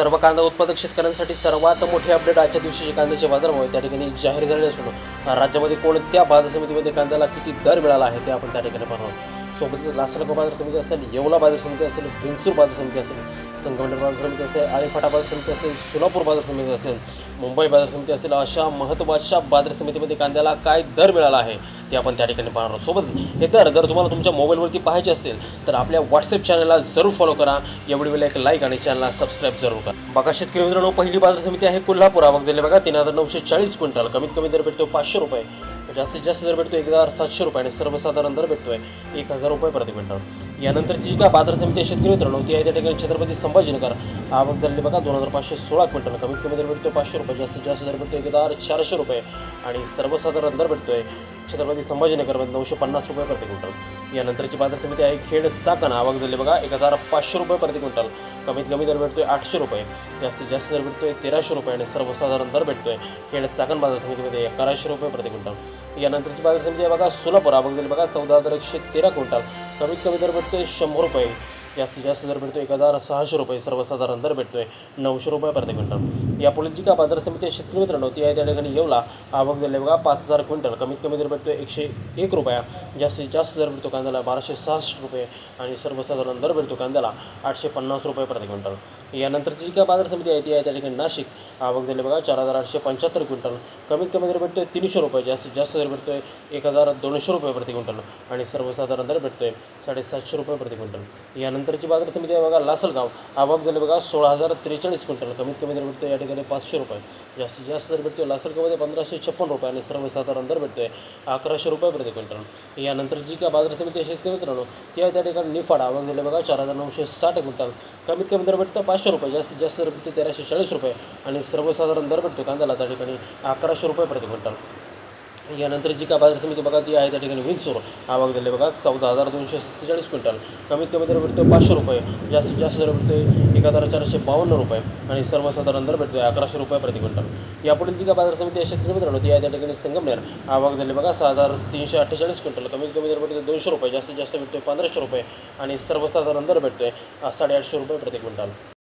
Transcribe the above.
सर्व कांदा उत्पादक शेतकऱ्यांसाठी सर्वात मोठी अपडेट आजच्या दिवशीचे कांद्याचे बाजारमुळे त्या ठिकाणी जाहीर झाले असून राज्यामध्ये कोणत्या बाजार समितीमध्ये कांद्याला किती दर मिळाला आहे ते आपण त्या ठिकाणी पाहणार आहोत. सोबतच लासलगाव बाजार समिती असेल येवला बाजार समिती असेल विंसूर बाजार समिती असेल संगमनेर बाजार समिती असेल आळेफाटा बाजार समिती असेल सोलापूर बाजार समिती असेल मुंबई बाजार समिती असेल अशा महत्त्वाच्या बाजार समितीमध्ये कांद्याला काय दर मिळाला आहे ते आपण त्या ठिकाणी पाहणार आहोत. सोबत हे दर जर तुम्हाला तुमच्या मोबाईलवरती पाहायचे असेल तर आपल्या व्हॉट्सअप चॅनलला जरूर फॉलो करा. एवढी वेळेला एक लाईक आणि चॅनलला सबस्क्राईब जरूर करा. बघा शेतकरी मित्रांनो पहिली बाजार समिती आहे कोल्हापूर. आवक दिले बघा तीन हजार नऊशे चाळीस क्विंटल. कमीत कमी दर भेटतो पाचशे रुपये. जास्तीत जास्त दर भेटतो एक हजार सातशे रुपये आणि सर्वसाधारण दर भेटतोय एक हजार रुपये प्रति क्विंटल. यानंतरची जी काय बाजार समिती शेतकरी मित्रांनो ती आहे त्या ठिकाणी छत्रपती संभाजीनगर. आवक झालेली बघा दोन हजार पाचशे सोळा क्विंटल. कमीत कमी दर भेटतो पाचशे रुपये जास्तीत जास्त दर भेटतो एक हजार चारशे रुपये. आणि सर्वसाधारण दर आहे छत्रपती संभाजीनगरमध्ये नऊशे पन्नास रुपये प्रति क्विंटल. यानंतरची बाजार समिती आहे खेड चाकण. आवक झाली बघा एक हजार पाचशे रुपये प्रति क्विंटल. कमीत कमी दर भेटतोय आठशे रुपये जास्तीत जास्त दर भेटतोय तेराशे रुपये आणि सर्वसाधारण दर भेटतोय खेड चाकण बाजार समितीमध्ये अकराशे रुपये प्रति क्विंटल. यानंतरची बाजार समिती आहे बघा सोलापूर. आवक झाली बघा चौदा हजार एकशे तेरा क्विंटल. कमीत कमी दर भेटतोय शंभर रुपये. जास्तीत जास्त दर भेटतो एक हजार सहाशे रुपये सर्वसाधारण दर भेटतोय नऊशे रुपये प्रति क्विंटल. यापुढे जी का बाजार समिती शेतकरी मित्रांनो ती आहे त्या ठिकाणी येवला. आवक झाली बघा पाच हजार क्विंटल. कमीत कमी दर भेटतो एकशे एक रुपया. जास्तीत जास्त दर भेटतो कांद्याला बाराशे सहासष्ट रुपये आणि सर्वसाधारण दर भेटतो कांद्याला आठशे पन्नास रुपये प्रति क्विंटल. यानंतरची जी काय बाजार समिती आहे ती आहे त्या ठिकाणी नाशिक. आवक झाली बघा चार हजार आठशे पंच्याहत्तर क्विंटल. कमीत कमी दर भेटतोय तीनशे रुपये जास्तीत जास्त दर भेटतोय एक हजार दोनशे रुपये प्रति क्विंटल आणि सर्वसाधारण दर भेटतोय साडेसातशे रुपये प्रति क्विंटल. यानंतरची बाजार समिती आहे बघा लासलगाव. आवक झाली बघा सोळा हजार त्रेचाळीस क्विंटल. कमीत कमी दर भेटतोय या ठिकाणी पाचशे रुपये. जास्तीत जास्त दर भेटतोय लासलगावमध्ये पंधराशे छप्पन रुपये आणि सर्वसाधारण दर भेटतोय अकराशे रुपये प्रति क्विंटल. यानंतर जी काय बाजार समिती आहे शेतकरी मित्रांनो ती आहे त्या ठिकाणी निफाड. आवक झाली बघा चार हजार नऊशे साठ क्विंटल. कमीत कमी दर भेटतं पाचशे रुपये जास्तीत जास्त दर भेटतो तेराशे चाळीस रुपये आणि सर्वसाधारण दर भेटतो कांद्याला त्या ठिकाणी अकराशे रुपये प्रति क्विंटल. यानंतर जी का बाजार समिती बघा ती आहे त्या ठिकाणी विंचूर आवक दिले बघा चौदा हजार दोनशे सत्तेचाळीस क्विंटल. कमीत कमी दर भेटतो पाचशे रुपये जास्तीत जास्त दर भेटतो एक हजार चारशे बावन्न रुपये आणि सर्वसाधारण दर भेटतो अकराशे रुपये प्रति क्विंटल. यापुढे जी का बाजार समिती अशी शेतकरी मित्रांनो ती आहे त्या ठिकाणी संगमनेर. आवक दिले बघा सहा हजार तीनशे अठ्ठेचाळीस क्विंटल. कमीत कमी दर भेटतो दोनशे रुपये जास्तीत जास्त भेटतो पंधराशे रुपये आणि सर्वसाधारण दर भेटतोय साडेआठशे रुपये प्रति क्विंटल.